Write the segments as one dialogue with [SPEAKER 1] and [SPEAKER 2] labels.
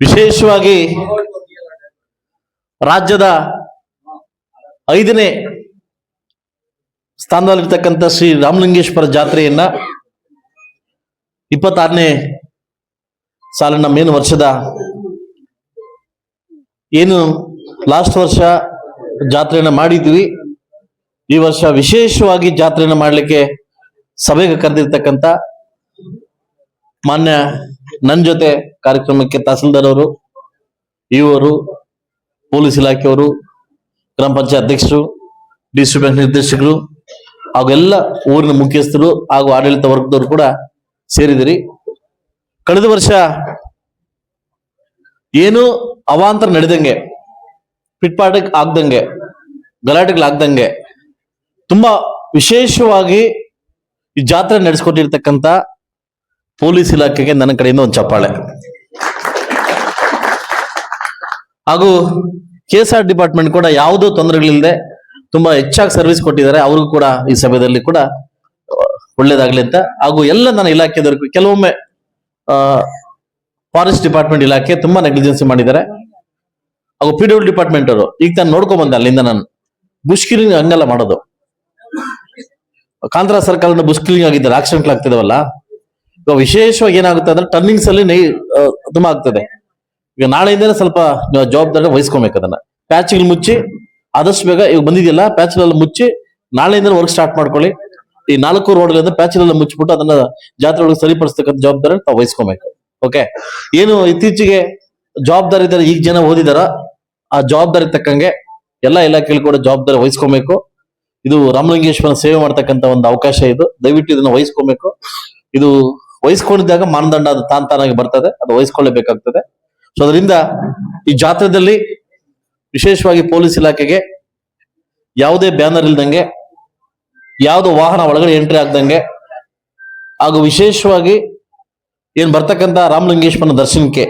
[SPEAKER 1] ವಿಶೇಷವಾಗಿ ರಾಜ್ಯದ ಐದನೇ ಸ್ಥಾನದಲ್ಲಿರ್ತಕ್ಕಂಥ ಶ್ರೀ ರಾಮಲಿಂಗೇಶ್ವರ ಜಾತ್ರೆಯನ್ನ ಇಪ್ಪತ್ತಾರನೇ ಸಾಲಿನ ಮೇನ್ ವರ್ಷದ ಏನು ಲಾಸ್ಟ್ ವರ್ಷ ಜಾತ್ರೆಯನ್ನ ಮಾಡಿದ್ವಿ. ಈ ವರ್ಷ ವಿಶೇಷವಾಗಿ ಜಾತ್ರೆಯನ್ನ ಮಾಡಲಿಕ್ಕೆ ಸಭೆಗೆ ಕರೆದಿರ್ತಕ್ಕಂಥ ಮಾನ್ಯ ನನ್ನ ಜೊತೆ ಕಾರ್ಯಕ್ರಮಕ್ಕೆ ತಹಸೀಲ್ದಾರ್ ಅವರು ಇವರು, ಪೊಲೀಸ್ ಇಲಾಖೆಯವರು, ಗ್ರಾಮ ಪಂಚಾಯತ್ ಅಧ್ಯಕ್ಷರು, ಡಿ ಸಿ ಬ್ಯಾಂಕ್ ನಿರ್ದೇಶಕರು ಹಾಗೂ ಎಲ್ಲ ಊರಿನ ಮುಖ್ಯಸ್ಥರು ಹಾಗೂ ಆಡಳಿತ ವರ್ಗದವರು ಕೂಡ ಸೇರಿದಿರಿ ಕಳೆದ ವರ್ಷ ಏನು ಅವಾಂತರ ನಡೆದಂಗೆ ಪಿಟ್ಪಾಟಕ್ ಆಗ್ದಂಗೆ ಗಲಾಟೆಗಳಾಗ್ದಂಗೆ ತುಂಬಾ ವಿಶೇಷವಾಗಿ ಈ ಜಾತ್ರೆ ನಡೆಸ್ಕೊಟ್ಟಿರ್ತಕ್ಕಂಥ ಪೊಲೀಸ್ ಇಲಾಖೆಗೆ ನನ್ನ ಕಡೆಯಿಂದ ಒಂದು ಚಪ್ಪಾಳೆ. ಹಾಗೂ ಕೆ ಎಸ್ ಆರ್ ಡಿಪಾರ್ಟ್ಮೆಂಟ್ ಕೂಡ ಯಾವುದೋ ತೊಂದರೆಗಳಿಲ್ಲದೆ ತುಂಬಾ ಹೆಚ್ಚಾಗಿ ಸರ್ವಿಸ್ ಕೊಟ್ಟಿದ್ದಾರೆ. ಅವ್ರಿಗೂ ಕೂಡ ಈ ಸಭೆಯಲ್ಲಿ ಕೂಡ ಒಳ್ಳೇದಾಗ್ಲಿ ಅಂತ. ಹಾಗೂ ಎಲ್ಲ ನನ್ನ ಇಲಾಖೆದವರಿಗೂ ಕೆಲವೊಮ್ಮೆ ಫಾರೆಸ್ಟ್ ಡಿಪಾರ್ಟ್ಮೆಂಟ್ ಇಲಾಖೆ ತುಂಬಾ ನೆಗ್ಲಿಜೆನ್ಸಿ ಮಾಡಿದ್ದಾರೆ. ಹಾಗೂ ಪಿ ಡಬ್ಲ್ಯೂ ಡಿಪಾರ್ಟ್ಮೆಂಟ್ ಅವರು, ಈಗ ನಾನು ನೋಡ್ಕೊಂಡ್ ಬಂದೆ ಅಲ್ಲಿಂದ ನಾನು. ಬುಷ್ಕಿಲಿಂಗ್ ಹಂಗೆಲ್ಲ ಮಾಡೋದು. ಕಾಂತರ ಸರ್ಕಾರ ಬುಷ್ಕಿಲಿಂಗ್ ಆಗಿದ್ದಾರೆ. ಆಕ್ಸಿಡೆಂಟ್ ಆಗ್ತಿದಾವಲ್ಲ. ವಿಶೇಷವಾಗಿ ಏನಾಗುತ್ತೆ ಅಂದ್ರೆ ಟರ್ನಿಂಗ್ಸ್ ಅಲ್ಲಿ ತುಂಬಾ ಆಗ್ತದೆ. ಈಗ ನಾಳೆಯಿಂದನೇ ಸ್ವಲ್ಪ ಜವಾಬ್ದಾರಿ ವಹಿಸ್ಕೊಬೇಕು ಅದನ್ನ. ಪ್ಯಾಚ್ಗಳು ಮುಚ್ಚಿ, ಆದಷ್ಟು ಬೇಗ ಈಗ ಬಂದಿದೆಯಲ್ಲ ಪ್ಯಾಚ್ಗಳೆಲ್ಲ ಮುಚ್ಚಿ ನಾಳೆಯಿಂದ ವರ್ಕ್ ಸ್ಟಾರ್ಟ್ ಮಾಡ್ಕೊಳ್ಳಿ. ಈ ನಾಲ್ಕು ರೋಡ್ಗಳಿಂದ ಪ್ಯಾಚ್ಗಳೆಲ್ಲ ಮುಚ್ಚಿಬಿಟ್ಟು ಅದನ್ನ ಜಾತ್ರೆ ಒಳಗೆ ಸರಿಪಡಿಸ್ತಕ್ಕಂಥ ಜವಾಬ್ದಾರಿ ತಾವು ವಹಿಸ್ಕೊಬೇಕು. ಓಕೆ ಏನು ಇತ್ತೀಚೆಗೆ ಜವಾಬ್ದಾರಿ ಇದ್ದಾರೆ ಈಗ ಜನ ಓದಿದಾರ, ಆ ಜವಾಬ್ದಾರಿ ತಕ್ಕಂಗೆ ಎಲ್ಲ ಇಲಾಖೆಗಳು ಕೂಡ ಜವಾಬ್ದಾರಿ ವಹಿಸ್ಕೊಬೇಕು. ಇದು ರಾಮಲಿಂಗೇಶ್ವರ ಸೇವೆ ಮಾಡ್ತಕ್ಕಂಥ ಒಂದು ಅವಕಾಶ ಇದು. ದಯವಿಟ್ಟು ಇದನ್ನ ವಹಿಸ್ಕೊಬೇಕು. ಇದು ವಹಿಸ್ಕೊಂಡಿದ್ದಾಗ ಮಾನದಂಡ ಅದು ತಾನ್ ತಾನಾಗಿ ಬರ್ತದೆ. ಅದು ವಹಿಸ್ಕೊಳ್ಳೇಬೇಕಾಗ್ತದೆ. ಸೊ ಅದರಿಂದ ಈ ಜಾತ್ರೆದಲ್ಲಿ ವಿಶೇಷವಾಗಿ ಪೊಲೀಸ್ ಇಲಾಖೆಗೆ ಯಾವುದೇ ಬ್ಯಾನರ್ ಇಲ್ದಂಗೆ, ಯಾವುದೋ ವಾಹನ ಒಳಗಡೆ ಎಂಟ್ರಿ ಆಗ್ದಂಗೆ, ಹಾಗೂ ವಿಶೇಷವಾಗಿ ಏನ್ ಬರ್ತಕ್ಕಂತ ರಾಮಲಿಂಗೇಶ್ವರನ ದರ್ಶನಕ್ಕೆ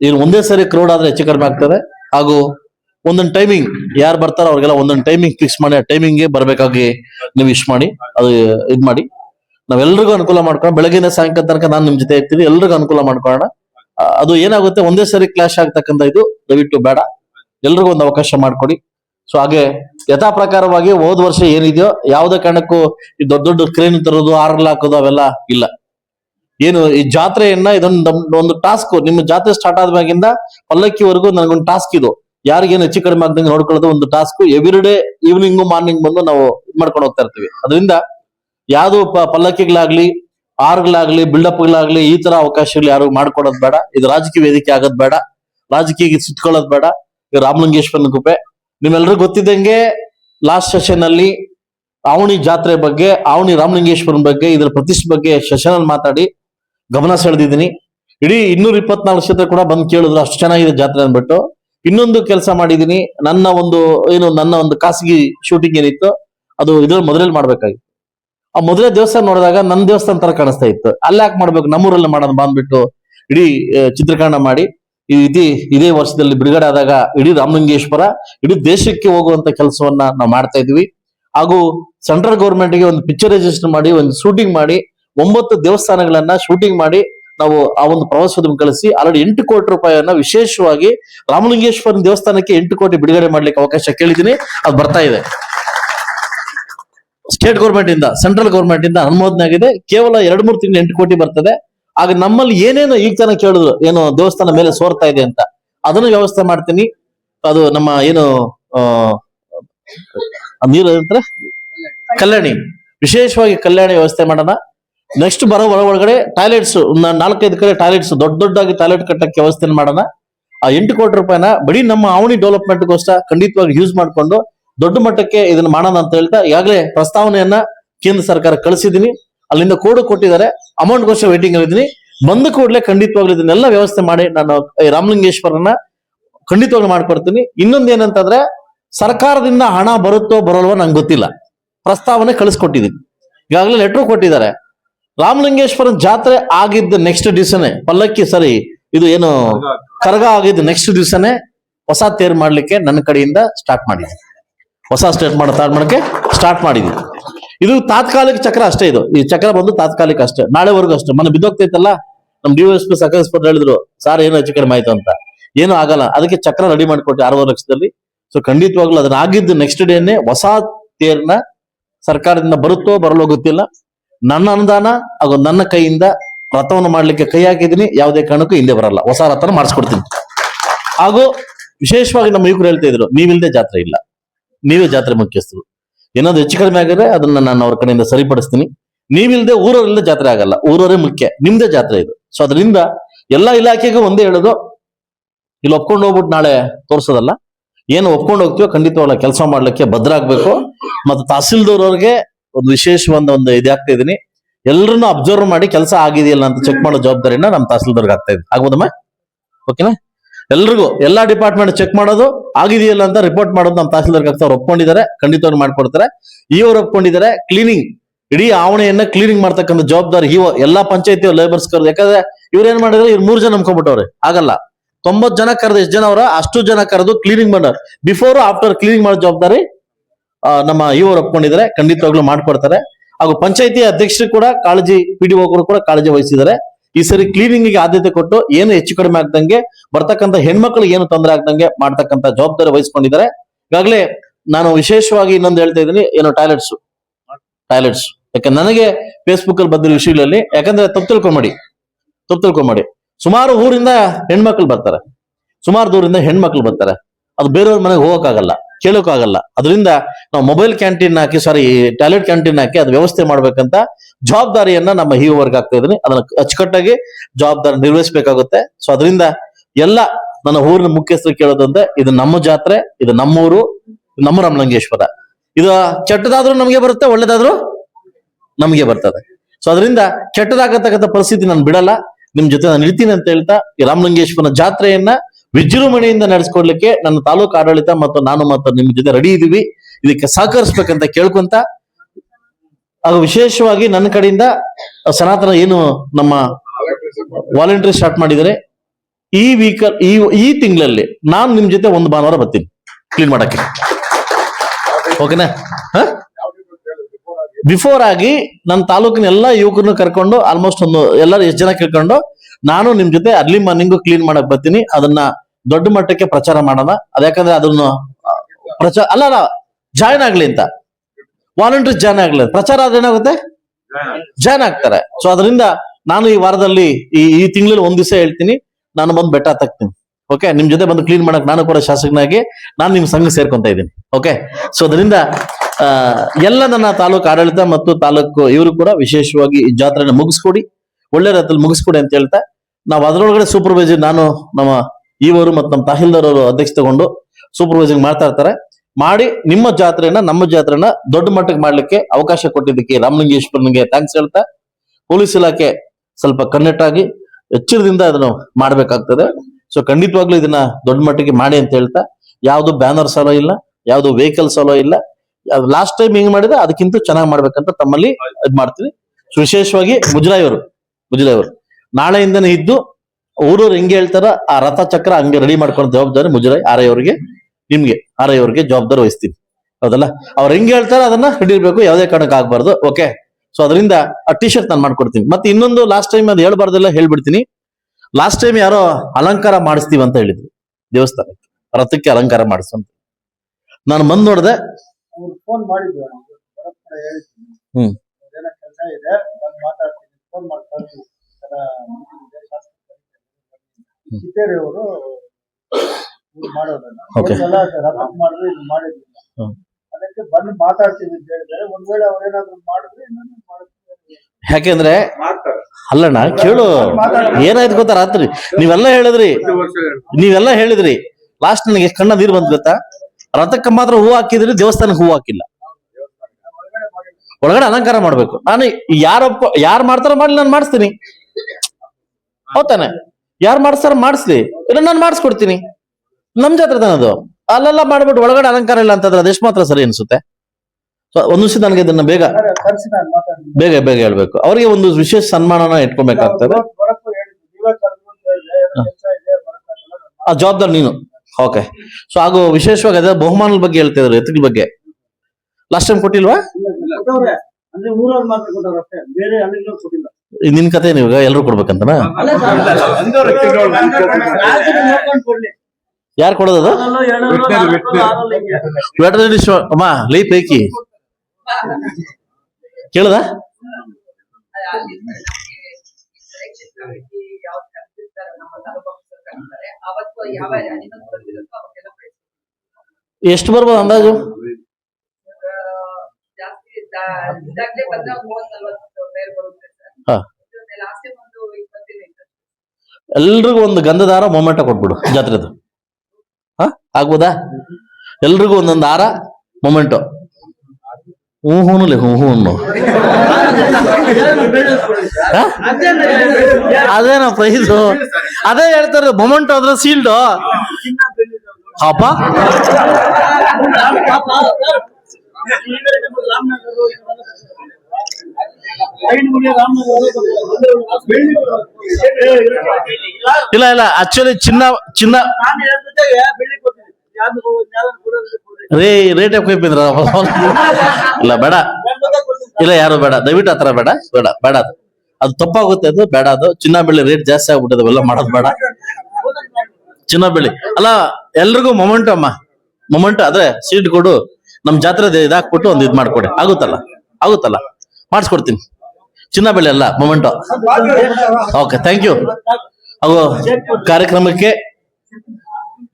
[SPEAKER 1] ಏನು ಒಂದೇ ಸರಿ ಕ್ರೌಡ್ ಆದ್ರೆ ಹೆಚ್ಚು ಕಡಿಮೆ ಆಗ್ತದೆ. ಹಾಗೂ ಒಂದೊಂದು ಟೈಮಿಂಗ್ ಯಾರು ಬರ್ತಾರೋ ಅವ್ರಿಗೆಲ್ಲ ಒಂದೊಂದು ಟೈಮಿಂಗ್ ಫಿಕ್ಸ್ ಮಾಡಿ, ಆ ಟೈಮಿಂಗ್ಗೆ ಬರಬೇಕಾಗಿ ನೀವು ಇಷ್ಟ ಮಾಡಿ, ಅದು ಇದು ಮಾಡಿ. ನಾವೆಲ್ರಿಗೂ ಅನುಕೂಲ ಮಾಡ್ಕೊಂಡು ಬೆಳಗ್ಗೆ ಸಾಯಂಕಾಲ ತನಕ ನಾನು ನಿಮ್ಮ ಜೊತೆ ಇರ್ತೀನಿ. ಎಲ್ರಿಗೂ ಅನುಕೂಲ ಮಾಡ್ಕೊಳ್ಳೋಣ ಅದು ಏನಾಗುತ್ತೆ? ಒಂದೇ ಸರಿ ಕ್ಲಾಶ್ ಆಗ್ತಕ್ಕಂಥ ಇದು ದಯವಿಟ್ಟು ಬೇಡ. ಎಲ್ರಿಗೂ ಒಂದು ಅವಕಾಶ ಮಾಡ್ಕೊಡಿ. ಸೊ ಹಾಗೆ ಯಥಾ ಪ್ರಕಾರವಾಗಿ ಹೋದ ವರ್ಷ ಏನಿದೆಯೋ, ಯಾವುದೇ ಕಾರಣಕ್ಕೂ ಈ ದೊಡ್ಡ ದೊಡ್ಡ ಕ್ರೇನ್ ತರೋದು ಆರ್ಲ್ ಹಾಕೋದು ಅವೆಲ್ಲ ಇಲ್ಲ. ಏನು, ಈ ಜಾತ್ರೆಯನ್ನ ಇದೊಂದು ಒಂದು ಟಾಸ್ಕ್ ನಿಮ್ಮ ಜಾತ್ರೆ ಸ್ಟಾರ್ಟ್ ಆದ್ಮ್ಯಾಗಿಂದ ಪಲ್ಲಕ್ಕಿವರೆಗೂ ನನಗೊಂದು ಟಾಸ್ಕ್ ಇದು. ಯಾರಿಗೇನು ಹೆಚ್ಚು ಕಡಿಮೆ ಆಗ್ದಂಗೆ ನೋಡ್ಕೊಳ್ಳೋದು ಒಂದು task every day evening morning ಬಂದು ನಾವು ಮಾಡ್ಕೊಂಡು ಹೋಗ್ತಾ ಇರ್ತೀವಿ. ಅದರಿಂದ ಯಾವ್ದು ಪಲ್ಲಕ್ಕಿಗಳಾಗ್ಲಿ ಆರ್ಗಳಾಗ್ಲಿ ಬಿಲ್ಡಪ್ಗಳಾಗ್ಲಿ ಈ ತರ ಅವಕಾಶಗಳು ಯಾರು ಮಾಡ್ಕೊಡೋದ್ ಬೇಡ. ಇದು ರಾಜಕೀಯ ವೇದಿಕೆ ಆಗೋದ್ ಬೇಡ. ರಾಜಕೀಯ ಸುತ್ಕೊಳ್ಳೋದ್ ಬೇಡ. ರಾಮಲಿಂಗೇಶ್ವರನ ಕೃಪೆ ನಿಮ್ಮೆಲ್ಲರಿಗೂ ಗೊತ್ತಿದ್ದಂಗೆ ಲಾಸ್ಟ್ ಸೆಷನ್ ಅಲ್ಲಿ ಆವಣಿ ಜಾತ್ರೆ ಬಗ್ಗೆ, ಆವಣಿ ರಾಮಲಿಂಗೇಶ್ವರನ್ ಬಗ್ಗೆ, ಇದರ ಪ್ರತಿಷ್ಠೆ ಬಗ್ಗೆ ಸೆಷನ್ ಅಲ್ಲಿ ಮಾತಾಡಿ ಗಮನ ಸೆಳೆದಿದ್ದೀನಿ. ಇಡೀ ಇನ್ನೂರ ಇಪ್ಪತ್ನಾಲ್ಕು ಕ್ಷೇತ್ರ ಕೂಡ ಬಂದು ಕೇಳಿದ್ರು ಅಷ್ಟು ಚೆನ್ನಾಗಿದೆ ಜಾತ್ರೆ ಅಂದ್ಬಿಟ್ಟು. ಇನ್ನೊಂದು ಕೆಲಸ ಮಾಡಿದೀನಿ ನನ್ನ ಒಂದು, ಏನು, ನನ್ನ ಒಂದು ಖಾಸಗಿ ಶೂಟಿಂಗ್ ಏನಿತ್ತು, ಅದು ಇದ್ರ ಮೊದಲೇ ಮಾಡ್ಬೇಕಾಗಿತ್ತು. ಆ ಮೊದಲೇ ದೇವಸ್ಥಾನ ನೋಡಿದಾಗ ನನ್ನ ದೇವಸ್ಥಾನ ತರ ಕಾಣಿಸ್ತಾ ಇತ್ತು. ಅಲ್ಲಿ ಯಾಕೆ ಮಾಡ್ಬೇಕು? ನಮ್ಮೂರಲ್ಲಿ ಮಾಡೋಣ ಬಂದ್ಬಿಟ್ಟು ಇಡೀ ಚಿತ್ರೀಕರಣ ಮಾಡಿ ಈ ರೀತಿ ಇದೇ ವರ್ಷದಲ್ಲಿ ಬಿಡುಗಡೆ ಆದಾಗ ಇಡೀ ರಾಮಲಿಂಗೇಶ್ವರ, ಇಡೀ ದೇಶಕ್ಕೆ ಹೋಗುವಂತ ಕೆಲಸವನ್ನ ನಾವು ಮಾಡ್ತಾ ಇದ್ವಿ. ಹಾಗೂ ಸೆಂಟ್ರಲ್ ಗೌರ್ಮೆಂಟ್ಗೆ ಒಂದು ಪಿಕ್ಚರೈಸೇಷನ್ ಮಾಡಿ, ಒಂದು ಶೂಟಿಂಗ್ ಮಾಡಿ, ಒಂಬತ್ತು ದೇವಸ್ಥಾನಗಳನ್ನ ಶೂಟಿಂಗ್ ಮಾಡಿ ನಾವು ಆ ಒಂದು ಪ್ರವಾಸೋದ್ಯಮ ಕಳಿಸಿ, ಆಲ್ರೆಡಿ ಎಂಟು ಕೋಟಿ ರೂಪಾಯಿಯನ್ನ ವಿಶೇಷವಾಗಿ ರಾಮಲಿಂಗೇಶ್ವರ ದೇವಸ್ಥಾನಕ್ಕೆ ಎಂಟು ಕೋಟಿ ಬಿಡುಗಡೆ ಮಾಡ್ಲಿಕ್ಕೆ ಅವಕಾಶ ಕೇಳಿದ್ದೀನಿ. ಅದು ಬರ್ತಾ ಇದೆ. ಸ್ಟೇಟ್ ಗೌರ್ಮೆಂಟ್ ಇಂದ ಸೆಂಟ್ರಲ್ ಗೌರ್ಮೆಂಟ್ ಇಂದ ಅನುಮೋದನೆ ಆಗಿದೆ ಕೇವಲ ಎರಡ್ ಮೂರು ತಿಂಗಳು ಎಂಟು ಕೋಟಿ ಬರ್ತದೆ. ಆಗ ನಮ್ಮಲ್ಲಿ ಏನೇನು ಈಗ ತನಕ ಕೇಳಿದ್ರು, ಏನು ದೇವಸ್ಥಾನ ಮೇಲೆ ಸೋರ್ತಾ ಇದೆ ಅಂತ, ಅದನ್ನು ವ್ಯವಸ್ಥೆ ಮಾಡ್ತೀನಿ. ಅದು ನಮ್ಮ ಏನು ನೀರು ಏನಂತಾರೆ? ಕಲ್ಯಾಣಿ. ವಿಶೇಷವಾಗಿ ಕಲ್ಯಾಣಿ ವ್ಯವಸ್ಥೆ ಮಾಡೋಣ. ನೆಕ್ಸ್ಟ್ ಬರೋ ಒಳ ಒಳಗಡೆ ಟಾಯ್ಲೆಟ್ಸ್ ನಾಲ್ಕೈದು ಕಡೆ ಟಾಯ್ಲೆಟ್ಸ್ ದೊಡ್ಡ ದೊಡ್ಡದಾಗಿ ಟಾಯ್ಲೆಟ್ ಕಟ್ಟಕ್ಕೆ ವ್ಯವಸ್ಥೆ ಮಾಡೋಣ. ಆ ಎಂಟು ಕೋಟಿ ರೂಪಾಯಿನ ಬರೀ ನಮ್ಮ ಅವಣಿ ಡೆವಲಪ್ಮೆಂಟ್ಗೋಸ್ಕರ ಖಂಡಿತವಾಗಿ ಯೂಸ್ ಮಾಡ್ಕೊಂಡು ದೊಡ್ಡ ಮಟ್ಟಕ್ಕೆ ಇದನ್ನ ಮಾಡೋಣ ಅಂತ ಹೇಳ್ತಾ ಈಗಾಗಲೇ ಪ್ರಸ್ತಾವನೆಯನ್ನ ಕೇಂದ್ರ ಸರ್ಕಾರ ಕಳಿಸಿದೀನಿ. ಅಲ್ಲಿಂದ ಕೋಡು ಕೊಟ್ಟಿದ್ದಾರೆ. ಅಮೌಂಟ್ ಗೋಸ್ಕರ ವೇಟಿಂಗ್ ಇದ್ದೀನಿ ಬಂದ ಕೂಡಲೇ ಖಂಡಿತವಾಗ್ಲೂ ಇದನ್ನೆಲ್ಲ ವ್ಯವಸ್ಥೆ ಮಾಡಿ ನಾನು ರಾಮಲಿಂಗೇಶ್ವರನ ಖಂಡಿತವಾಗ್ಲೂ ಮಾಡ್ಕೊಡ್ತೀನಿ. ಇನ್ನೊಂದು ಏನಂತಂದ್ರೆ, ಸರ್ಕಾರದಿಂದ ಹಣ ಬರುತ್ತೋ ಬರಲ್ವೋ ನಂಗೆ ಗೊತ್ತಿಲ್ಲ. ಪ್ರಸ್ತಾವನೆ ಕಳಿಸ್ಕೊಟ್ಟಿದ್ದೀನಿ ಈಗಾಗಲೇ ಲೆಟರ್ ಕೊಟ್ಟಿದ್ದಾರೆ. ರಾಮಲಿಂಗೇಶ್ವರನ್ ಜಾತ್ರೆ ಆಗಿದ್ದ ನೆಕ್ಸ್ಟ್ ದಿವಸನೇ, ಪಲ್ಲಕ್ಕಿ ಸರಿ, ಇದು ಏನು, ಕರಗ ಆಗಿದ್ದ ನೆಕ್ಸ್ಟ್ ದಿವಸನೇ ಹೊಸ ತೇರು ಮಾಡ್ಲಿಕ್ಕೆ ನನ್ನ ಕಡೆಯಿಂದ ಸ್ಟಾರ್ಟ್ ಮಾಡಿದ್ವಿ ಹೊಸ ಸ್ಟೇಟ್ ಸ್ಟಾರ್ಟ್ ಮಾಡಕ್ಕೆ ಸ್ಟಾರ್ಟ್ ಮಾಡಿದ್ವಿ. ಇದು ತಾತ್ಕಾಲಿಕ ಚಕ್ರ ಅಷ್ಟೇ ಇದು. ಈ ಚಕ್ರ ಬಂದು ತಾತ್ಕಾಲಿಕ ಅಷ್ಟೇ. ನಾಳೆವರೆಗೂ ಅಷ್ಟೇ. ಮನೆ ಬಿದ್ದೋಗ್ತೈತಲ್ಲ, ನಮ್ ಡಿ ಎಸ್ ಪಿ ಸಕಲೇಶ್ಪುರ ಹೇಳಿದ್ರು, ಸಾರ್, ಏನು ಹೆಚ್ಚು ಕಡಿಮೆ ಆಯ್ತು ಅಂತ. ಏನು ಆಗಲ್ಲ. ಅದಕ್ಕೆ ಚಕ್ರ ರೆಡಿ ಮಾಡಿಕೊಟ್ಟೆ ಆರೂವರೆ ಲಕ್ಷದಲ್ಲಿ. ಸೊ ಖಂಡಿತವಾಗ್ಲೂ ಅದನ್ನ ಆಗಿದ್ದು ನೆಕ್ಸ್ಟ್ ಡೇನೆ ಹೊಸ ತೇರ್ನ ಸರ್ಕಾರದಿಂದ ಬರುತ್ತೋ ಬರಲೋ ಗೊತ್ತಿಲ್ಲ. ನನ್ನ ಅನುದಾನ ಹಾಗೂ ನನ್ನ ಕೈಯಿಂದ ರಥವನ್ನು ಮಾಡ್ಲಿಕ್ಕೆ ಕೈ ಹಾಕಿದೀನಿ ಯಾವುದೇ ಕಾರಣಕ್ಕೂ ಹಿಂದೆ ಬರಲ್ಲ. ಹೊಸ ರಥನ ಮಾಡಿಸ್ಕೊಡ್ತೀನಿ. ಹಾಗೂ ವಿಶೇಷವಾಗಿ ನಮ್ಮ ಯುವಕರು ಹೇಳ್ತಾ ಇದ್ರು ನೀವಿಲ್ಲದೆ ಜಾತ್ರೆ ಇಲ್ಲ. ನೀವೇ ಜಾತ್ರೆ ಮುಖ್ಯಸ್ಥರು. ಏನಾದ್ರು ಹೆಚ್ಚು ಕಡಿಮೆ ಆಗಿದ್ರೆ ಅದನ್ನ ನಾನು ಅವ್ರ ಕಡೆಯಿಂದ ಸರಿಪಡಿಸ್ತೀನಿ. ನೀವಿಲ್ಲದೆ ಊರವರಿಲ್ಲದೆ ಜಾತ್ರೆ ಆಗಲ್ಲ. ಊರವರೇ ಮುಖ್ಯ. ನಿಮ್ದೇ ಜಾತ್ರೆ ಇದು. ಸೊ ಅದರಿಂದ ಎಲ್ಲಾ ಇಲಾಖೆಗೂ ಒಂದೇ ಹೇಳೋದು, ಇಲ್ಲಿ ಒಪ್ಕೊಂಡು ಹೋಗ್ಬಿಟ್ಟು ನಾಳೆ ತೋರ್ಸೋದಲ್ಲ. ಏನು ಒಪ್ಕೊಂಡು ಹೋಗ್ತೀವೋ ಖಂಡಿತವಾಗ್ಲ ಕೆಲಸ ಮಾಡ್ಲಿಕ್ಕೆ ಭದ್ರ ಆಗ್ಬೇಕು ಮತ್ತು ತಹಸೀಲ್ದವ್ರವ್ರಿಗೆ ಒಂದು ವಿಶೇಷವಾದ ಒಂದು ಇದಾಗ್ತಾ ಇದೀನಿ ಎಲ್ಲರನ್ನೂ ಅಬ್ಸರ್ವ್ ಮಾಡಿ ಕೆಲಸ ಆಗಿದೆಯಲ್ಲ ಅಂತ ಚೆಕ್ ಮಾಡೋ ಜವಾಬ್ದಾರಿನ ನಮ್ಮ ತಹಸೀಲ್ದವ್ರಿಗೆ ಆಗ್ತಾ ಇದೆ ಆಗ್ಬೋದಮ್ಮ? ಓಕೆನಾ ಎಲ್ರಿಗೂ ಎಲ್ಲಾ ಡಿಪಾರ್ಟ್ಮೆಂಟ್ ಚೆಕ್ ಮಾಡೋದು ಆಗಿದೆಯಲ್ಲ ಅಂತ ರಿಪೋರ್ಟ್ ಮಾಡೋದು ನಮ್ಮ ತಹಸೀಲ್ದಾರ್ ಆಗ್ತಾ ಅವ್ರು ಒಪ್ಕೊಂಡಿದ್ದಾರೆ ಖಂಡಿತವಾಗಿ ಮಾಡ್ಕೊಡ್ತಾರೆ. ಇವರು ಒಪ್ಕೊಂಡಿದ್ದಾರೆ ಕ್ಲೀನಿಂಗ್ ಇಡೀ ಆವಣೆಯನ್ನ ಕ್ಲೀನಿಂಗ್ ಮಾಡ್ತಕ್ಕಂಥ ಜವಾಬ್ದಾರಿ ಇವ ಎಲ್ಲಾ ಪಂಚಾಯತಿ ಲೇಬರ್ಸ್ ಕರೆದು ಯಾಕಂದ್ರೆ ಇವ್ರು ಏನ್ ಮಾಡಿದ್ರೆ? ಇವ್ರು ಮೂರ್ ಜನ ನಂಬ್ಕೊಂಡ್ಬಿಟ್ಟವ್ರೆ. ಆಗಲ್ಲ. ತೊಂಬತ್ ಜನ ಕರೆದು ಎಷ್ಟು ಜನ ಅವರ? ಅಷ್ಟು ಜನ ಕರೆದು ಕ್ಲೀನಿಂಗ್ ಮಾಡೋರು. ಬಿಫೋರ್ ಆಫ್ಟರ್ ಕ್ಲೀನಿಂಗ್ ಮಾಡೋ ಜವಾಬ್ದಾರಿ ನಮ್ಮ ಇವರು ಒಪ್ಕೊಂಡಿದ್ದಾರೆ. ಖಂಡಿತವಾಗ್ಲೂ ಮಾಡ್ಕೊಡ್ತಾರೆ. ಹಾಗೂ ಪಂಚಾಯತಿ ಅಧ್ಯಕ್ಷರು ಕೂಡ ಕಾಳಜಿ ಪಿ ಕೂಡ ಕಾಳಜಿ ವಹಿಸಿದ್ದಾರೆ. ಈ ಸರಿ ಕ್ಲೀನಿಂಗ್ಗೆ ಆದ್ಯತೆ ಕೊಟ್ಟು ಏನು ಹೆಚ್ಚು ಕಡಿಮೆ ಆಗ್ದಂಗೆ ಬರ್ತಕ್ಕಂಥ ಹೆಣ್ಮಕ್ಳಿಗೆ ಏನು ತೊಂದರೆ ಆಗ್ದಂಗೆ ಮಾಡ್ತಕ್ಕಂಥ ಜವಾಬ್ದಾರಿ ವಹಿಸ್ಕೊಂಡಿದ್ದಾರೆ. ಈಗಾಗಲೇ ನಾನು ವಿಶೇಷವಾಗಿ ಇನ್ನೊಂದು ಹೇಳ್ತಾ ಇದ್ದೀನಿ, ಏನು ಟಾಯ್ಲೆಟ್ಸ್ ಟಾಯ್ಲೆಟ್ಸ್ ಯಾಕೆ ನನಗೆ ಫೇಸ್ಬುಕ್ ಅಲ್ಲಿ ಬಂದಿರೋ ವಿಷಯಗಳಲ್ಲಿ ಯಾಕಂದ್ರೆ ತಪ್ಪು ತಿಳ್ಕೊಂಬೇಡಿ ತಪ್ಪು ತಿಳ್ಕೊಂಬೇಡಿ ಸುಮಾರು ಊರಿಂದ ಹೆಣ್ಮಕ್ಳು ಬರ್ತಾರೆ. ಸುಮಾರು ದೂರಿಂದ ಹೆಣ್ಮಕ್ಳು ಬರ್ತಾರೆ. ಅದು ಬೇರೆಯವ್ರ ಮನೆಗೆ ಹೋಗಕ್ಕಾಗಲ್ಲ. ಕೇಳೋಕ್ಕಾಗಲ್ಲ ಅದರಿಂದ ನಾವು ಮೊಬೈಲ್ ಕ್ಯಾಂಟೀನ್ ಹಾಕಿ ಸಾರಿ ಟಾಯ್ಲೆಟ್ ಕ್ಯಾಂಟೀನ್ ಹಾಕಿ ಅದು ವ್ಯವಸ್ಥೆ ಮಾಡ್ಬೇಕಂತ ಜವಾಬ್ದಾರಿಯನ್ನ ನಮ್ಮ ಹಿ ವರ್ಗ ಆಗ್ತಾ ಇದ್ದೀನಿ ಅದನ್ನ ಅಚ್ಚುಕಟ್ಟಾಗಿ ಜವಾಬ್ದಾರಿ ನಿರ್ವಹಿಸಬೇಕಾಗುತ್ತೆ. ಸೊ ಅದರಿಂದ ಎಲ್ಲ ನನ್ನ ಊರಿನ ಮುಖ್ಯಸ್ಥರು ಕೇಳೋದಂತೆ ಇದು ನಮ್ಮ ಜಾತ್ರೆ, ಇದು ನಮ್ಮೂರು, ನಮ್ಮ ರಾಮಲಿಂಗೇಶ್ವರ. ಇದು ಕೆಟ್ಟದಾದ್ರೂ ನಮಗೆ ಬರುತ್ತೆ, ಒಳ್ಳೇದಾದ್ರೂ ನಮಗೆ ಬರ್ತದೆ. ಸೊ ಅದರಿಂದ ಕೆಟ್ಟದಾಗತಕ್ಕಂಥ ಪರಿಸ್ಥಿತಿ ನಾನು ಬಿಡಲ್ಲ. ನಿಮ್ ಜೊತೆ ನಾನು ಇರ್ತೀನಿ ಅಂತ ಹೇಳ್ತಾ ಈ ರಾಮಲಿಂಗೇಶ್ವರನ ಜಾತ್ರೆಯನ್ನ ವಿಜೃಂಭಣೆಯಿಂದ ನಡೆಸ್ಕೊಡ್ಲಿಕ್ಕೆ ನನ್ನ ತಾಲೂಕು ಆಡಳಿತ ಮತ್ತು ನಾನು ಮತ್ತು ನಿಮ್ಮ ಜೊತೆ ರೆಡಿ ಇದೀವಿ. ಇದಕ್ಕೆ ಸಹಕರಿಸ್ಬೇಕಂತ ಕೇಳ್ಕೊಂತ, ಹಾಗೂ ವಿಶೇಷವಾಗಿ ನನ್ನ ಕಡೆಯಿಂದ ಸನಾತನ ಏನು ನಮ್ಮ ವಾಲಂಟ್ರಿ ಸ್ಟಾರ್ಟ್ ಮಾಡಿದರೆ ಈ ವೀಕಲ್ ಈ ಈ ತಿಂಗಳಲ್ಲಿ ನಾನು ನಿಮ್ ಜೊತೆ ಒಂದು ಭಾನುವಾರ ಬರ್ತೀನಿ. ಕ್ಲೀನ್ ಮಾಡಕ್ಕೆ. ಓಕೆನಾ ಬಿಫೋರ್ ಆಗಿ ನನ್ನ ತಾಲೂಕಿನ ಎಲ್ಲ ಯುವಕರನ್ನು ಕರ್ಕೊಂಡು ಆಲ್ಮೋಸ್ಟ್ ಒಂದು, ಎಲ್ಲರೂ ಎಷ್ಟು ಜನ ಕೇಳ್ಕೊಂಡು ನಾನು ನಿಮ್ ಜೊತೆ ಅರ್ಲಿ ಮಾರ್ನಿಂಗು ಕ್ಲೀನ್ ಮಾಡಕ್ ಬರ್ತೀನಿ. ಅದನ್ನ ದೊಡ್ಡ ಮಟ್ಟಕ್ಕೆ ಪ್ರಚಾರ ಮಾಡೋಣ. ಅದ್ಯಾಕಂದ್ರೆ ಅದನ್ನು ಪ್ರಚಾರ ಅಲ್ಲ ಅಲ್ಲ ಜಾಯ್ನ್ ಆಗ್ಲಿ ಅಂತ. ವಾಲಂಟರಿ ಜಾಯ್ನ್ ಆಗ್ಲಿ ಪ್ರಚಾರ ಆದ್ರೆ ಏನಾಗುತ್ತೆ? ಜಾಯ್ನ್ ಆಗ್ತಾರೆ. ಸೊ ಅದರಿಂದ ನಾನು ಈ ವಾರದಲ್ಲಿ ಈ ಈ ತಿಂಗಳಲ್ಲಿ ಒಂದ್ ದಿವಸ ಹೇಳ್ತೀನಿ. ನಾನು ಬಂದು ಬೆಟ್ಟ ತಗ್ತೀನಿ ಓಕೆ ನಿಮ್ ಜೊತೆ ಬಂದು ಕ್ಲೀನ್ ಮಾಡಕ್ ನಾನು ಕೂಡ ಶಾಸಕನಾಗಿ ನಾನು ನಿಮ್ ಸಂಘ ಸೇರ್ಕೊಂತ ಇದ್ದೀನಿ. ಓಕೆ ಸೊ ಅದರಿಂದ ಎಲ್ಲ ನನ್ನ ತಾಲೂಕು ಆಡಳಿತ ಮತ್ತು ತಾಲೂಕು ಇವರು ಕೂಡ ವಿಶೇಷವಾಗಿ ಈ ಜಾತ್ರೆನ ಮುಗಿಸ್ಕೊಡಿ. ಒಳ್ಳೆ ರೀತಿಯಲ್ಲಿ ಮುಗಿಸ್ಕೊಡಿ ಅಂತ ಹೇಳ್ತಾ ನಾವು ಅದರೊಳಗಡೆ ಸೂಪರ್ವೈಸರ್ ನಾನು ನಮ್ಮ ಈವರು ಮತ್ತು ನಮ್ಮ ತಹಸೀಲ್ದಾರ್ ಅವರು ಅಧ್ಯಕ್ಷ ತಗೊಂಡು ಸೂಪರ್ವೈಸಿಂಗ್ ಮಾಡ್ತಾ ಇರ್ತಾರೆ. ಮಾಡಿ ನಿಮ್ಮ ಜಾತ್ರೆನ ನಮ್ಮ ಜಾತ್ರೆನ ದೊಡ್ಡ ಮಟ್ಟಕ್ಕೆ ಮಾಡ್ಲಿಕ್ಕೆ ಅವಕಾಶ ಕೊಟ್ಟಿದ್ದಕ್ಕೆ ರಾಮಲಿಂಗೇಶ್ವರನಿಗೆ ಥ್ಯಾಂಕ್ಸ್ ಹೇಳ್ತಾ, ಪೊಲೀಸ್ ಇಲಾಖೆ ಸ್ವಲ್ಪ ಕನ್ನೆಟ್ಟಾಗಿ ಎಚ್ಚರದಿಂದ ಅದನ್ನು ಮಾಡ್ಬೇಕಾಗ್ತದೆ. ಸೊ ಖಂಡಿತವಾಗ್ಲೂ ಇದನ್ನ ದೊಡ್ಡ ಮಟ್ಟಿಗೆ ಮಾಡಿ ಅಂತ ಹೇಳ್ತಾ, ಯಾವ್ದು ಬ್ಯಾನರ್ ಸಲೋ ಇಲ್ಲ, ಯಾವುದು ವೆಹಿಕಲ್ ಸಲೋ ಇಲ್ಲ ಲಾಸ್ಟ್ ಟೈಮ್ ಹಿಂಗ್ ಮಾಡಿದ್ರೆ ಅದಕ್ಕಿಂತ ಚೆನ್ನಾಗಿ ಮಾಡ್ಬೇಕಂತ ತಮ್ಮಲ್ಲಿ ಇದ್ ಮಾಡ್ತೀವಿ. ವಿಶೇಷವಾಗಿ ಮುಜರಾಯಿ ಅವರು ಮುಜರಾಯಿ ಅವರು ನಾಳೆಯಿಂದನೇ ಇದ್ದು ಊರವ್ರು ಹೆಂಗೆ ಹೇಳ್ತಾರ ಆ ರಥ ಚಕ್ರ ಹಂಗೆ ರೆಡಿ ಮಾಡ್ಕೊಂಡು ಜವಾಬ್ದಾರಿ ಮುಜರಾಯ್ ಆರೈ ಅವ್ರಿಗೆ ನಿಮ್ಗೆ ಆರೈ ಅವರಿಗೆ ಜವಾಬ್ದಾರಿ ವಹಿಸ್ತೀನಿ. ಹೌದಲ್ಲ? ಅವ್ರು ಹೆಂಗೆ ಹೇಳ್ತಾರ ಅದನ್ನ ಹಿಡಿರ್ಬೇಕು ಯಾವುದೇ ಕಾರಣಕ್ಕೆ ಆಗ್ಬಾರ್ದು ಓಕೆ ಸೊ ಅದರಿಂದ ಆ ಟಿ ಶರ್ಟ್ ನಾನು ಮಾಡ್ಕೊಡ್ತೀನಿ. ಮತ್ತೆ ಇನ್ನೊಂದು ಲಾಸ್ಟ್ ಟೈಮ್ ಅದು ಹೇಳ್ಬಾರ್ದೆಲ್ಲ ಹೇಳ್ಬಿಡ್ತೀನಿ. ಲಾಸ್ಟ್ ಟೈಮ್ ಯಾರೋ ಅಲಂಕಾರ ಮಾಡಿಸ್ತೀವಿ ಅಂತ ಹೇಳಿದ್ರು. ದೇವಸ್ಥಾನಕ್ಕೆ ರಥಕ್ಕೆ ಅಲಂಕಾರ ಮಾಡಿಸಂತ ನಾನು ಬಂದ್ ನೋಡಿದೆ. ಹ್ಮ್.
[SPEAKER 2] ಚಿತ್ತೇರಿ ಅವರು ಮಾಡೋದನ್ನ.
[SPEAKER 1] Okay.
[SPEAKER 2] ಒಂದ್ಸಲ ಮಾಡಿದ್ರೆ ಇದು
[SPEAKER 1] ಹ್ಮ್.
[SPEAKER 2] ಅದಕ್ಕೆ ಬಂದು ಮಾತಾಡ್ತೀವಿ ಅಂತ ಹೇಳಿದ್ದಾರೆ. ಒಂದ್ ವೇಳೆ ಅವ್ರೇನಾದ್ರು ಮಾಡಿದ್ರೆ ನಾನು ಮಾಡ್ತೀನಿ
[SPEAKER 1] ಯಾಕೆಂದ್ರೆ
[SPEAKER 2] ಮಾಡ್ತಾರೆ
[SPEAKER 1] ಅಲ್ಲಣ್ಣ ಕೇಳು. ಏನಾಯ್ತು ಗೊತ್ತಾ ರಾತ್ರಿ? ನೀವೆಲ್ಲ ಹೇಳಿದ್ರಿ. ನೀವೆಲ್ಲ ಹೇಳಿದ್ರಿ. ಲಾಸ್ಟ್ ನನಗೆ ಕಣ್ಣ ನೀರು ಬಂದ್ ಗೊತ್ತಾ? ರಥಕ್ಕೆ ಮಾತ್ರ ಹೂ ಹಾಕಿದ್ರಿ ದೇವಸ್ಥಾನಕ್ಕೆ ಹೂ ಹಾಕಿಲ್ಲ.
[SPEAKER 2] ಒಳಗಡೆ ಮಾಡಿ
[SPEAKER 1] ಒಳಗಡೆ ಅಲಂಕಾರ ಮಾಡ್ಬೇಕು. ನಾನು ಯಾರೊಬ್ಬ ಯಾರು ಮಾಡ್ತಾರೋ ಮಾಡ್ಲಿ ನಾನು ಮಾಡಿಸ್ತೀನಿ. ಹೌದಾನೆ ಯಾರು ಮಾಡಿಸ್ತಾರ ಮಾಡಿಸ್ಲಿ. ಇಲ್ಲ, ನಾನು ಮಾಡಿಸ್ಕೊಡ್ತೀನಿ. ನಮ್ ಜಾತ್ರೆ ಅದು. ಅಲ್ಲೆಲ್ಲ ಮಾಡ್ಬಿಟ್ಟು ಒಳಗಡೆ ಅಲಂಕಾರ ಇಲ್ಲ ಅಂತಂದ್ರೆ ಅದೆಷ್ಟು ಮಾತ್ರ ಸರಿ ಅನ್ಸುತ್ತೆ? ವಿಷಯ ನನಗೆ ಇದನ್ನ ಬೇಗ ಬೇಗ ಬೇಗ ಹೇಳ್ಬೇಕು. ಅವರಿಗೆ ಒಂದು ವಿಶೇಷ ಸನ್ಮಾನನ ಇಟ್ಕೊಬೇಕಾಗ್ತದೆ. ಆ, ಜವಾಬ್ದಾರಿ ನೀನು. ಓಕೆ. ಸೊ, ಹಾಗೂ ವಿಶೇಷವಾಗಿ ಅದೇ ಬಹುಮಾನದ ಬಗ್ಗೆ ಹೇಳ್ತಿದ್ರು ಎತ್ತಿನ ಬಗ್ಗೆ. ಲಾಸ್ಟ್ ಟೈಮ್ ಕೊಟ್ಟಿಲ್ವಾ? ನಿನ್ ಕತೆ ನೀವು ಎಲ್ರು ಕೊಡ್ಬೇಕಂತನ? ಯಾರು ಕೊಡೋದು ವೆಟರ್ನರಿ ಅಮ್ಮ ಲೈ ಪೈಕಿ. ಕೇಳದ? ಎಷ್ಟು ಬರ್ಬೋದು ಅಂದಾಜು?
[SPEAKER 3] ಜಾಸ್ತಿ ಇದ್ದ- ಇದಾಗ್ಲೇ ಬಂದ್ರೆ ಒಂದು ಮೂವತ್ತ್ ನಲ್ವತ್ತು ಪೇರ್ ಬರುತ್ತೆ
[SPEAKER 1] ಹಾ.
[SPEAKER 3] ಸರ್ ಲಾಸ್ಟ್ ಟೈಮ್ ಒಂದು ಇಪ್ಪತ್ತಿನ ಇತ್ತು
[SPEAKER 1] ಎಲ್ರಿಗೂ ಒಂದು ಗಂಧದಾರ ಮೊಮೆಂಟ ಕೊಟ್ಬಿಡು ಜಾತ್ರೆದು. ಹಾ? ಆಗ್ಬೋದಾ? ಎಲ್ರಿಗೂ ಒಂದೊಂದು ಹಾರ ಮೊಮೆಂಟು. ಹ್ಞೂ ಹೂನು ಹ್ಞೂ ಹೂನು ಅದೇನ ಪ್ರೈಸು? ಅದೇ ಹೇಳ್ತಾರೆ, ಮೊಮೆಂಟ್ ಆದ್ರೆ ಸೀಲ್ಡು. ಅಪ್ಪ ಇಲ್ಲ ಇಲ್ಲ ಆಕ್ಚುಲಿ ಚಿನ್ನ ಚಿನ್ನ ರೀ ರೇಟ್ ಇಲ್ಲ, ಬೇಡ. ಇಲ್ಲ, ಯಾರು ಬೇಡ. ದಯವಿಟ್ಟು ಆತರ ಬೇಡ. ಬೇಡ ಬೇಡ ಅದು. ಅದು ತಪ್ಪಾಗುತ್ತೆ ಅದು, ಬೇಡ ಅದು. ಚಿನ್ನ ಬೆಳ್ಳಿ ರೇಟ್ ಜಾಸ್ತಿ ಆಗ್ಬಿಟ್ಟದೆ ಅವೆಲ್ಲ ಮಾಡೋದು ಬೇಡ. ಚಿನ್ನ ಬೆಳ್ಳಿ. ಅಲ್ಲ, ಎಲ್ರಿಗೂ ಮೊಮೆಂಟ್ ಅಮ್ಮ. ಮೊಮೆಂಟ್ ಆದ್ರೆ ಸೀಟ್ ಕೊಡು. ನಮ್ ಜಾತ್ರೆ ಇದಾಕ್ಬಿಟ್ಟು ಒಂದ್ ಇದ್ ಮಾಡ್ಕೊಡಿ. ಆಗುತ್ತಲ್ಲ? ಆಗುತ್ತಲ್ಲ? ಮಾಡಿಸ್ಕೊಡ್ತೀನಿ. ಚಿನ್ನ ಬೆಳೆ ಅಲ್ಲ ಮೊಮೆಂಟು ಓಕೆ ಥ್ಯಾಂಕ್ ಯು ಹಾಗೂ ಕಾರ್ಯಕ್ರಮಕ್ಕೆ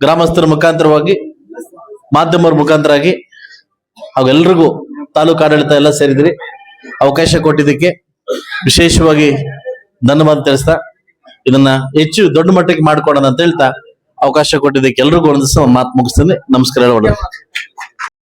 [SPEAKER 1] ಗ್ರಾಮಸ್ಥರ ಮುಖಾಂತರವಾಗಿ, ಮಾಧ್ಯಮರ ಮುಖಾಂತರ ಆಗಿ ಅವೆಲ್ಲರಿಗೂ ತಾಲೂಕು ಆಡಳಿತ ಎಲ್ಲ ಸೇರಿದ್ರಿ, ಅವಕಾಶ ಕೊಟ್ಟಿದ್ದಕ್ಕೆ ವಿಶೇಷವಾಗಿ ಧನ್ಯವಾದ ತಿಳಿಸ್ತಾ, ಇದನ್ನ ಹೆಚ್ಚು ದೊಡ್ಡ ಮಟ್ಟಕ್ಕೆ ಮಾಡ್ಕೊಡೋಣ ಅಂತ ಹೇಳ್ತಾ, ಅವಕಾಶ ಕೊಟ್ಟಿದ್ದಕ್ಕೆ ಎಲ್ರಿಗೂ ಒಂದು ಮಾತು ಮುಗಿಸ್ತೀನಿ. ನಮಸ್ಕಾರ ಹೇಳೋಣ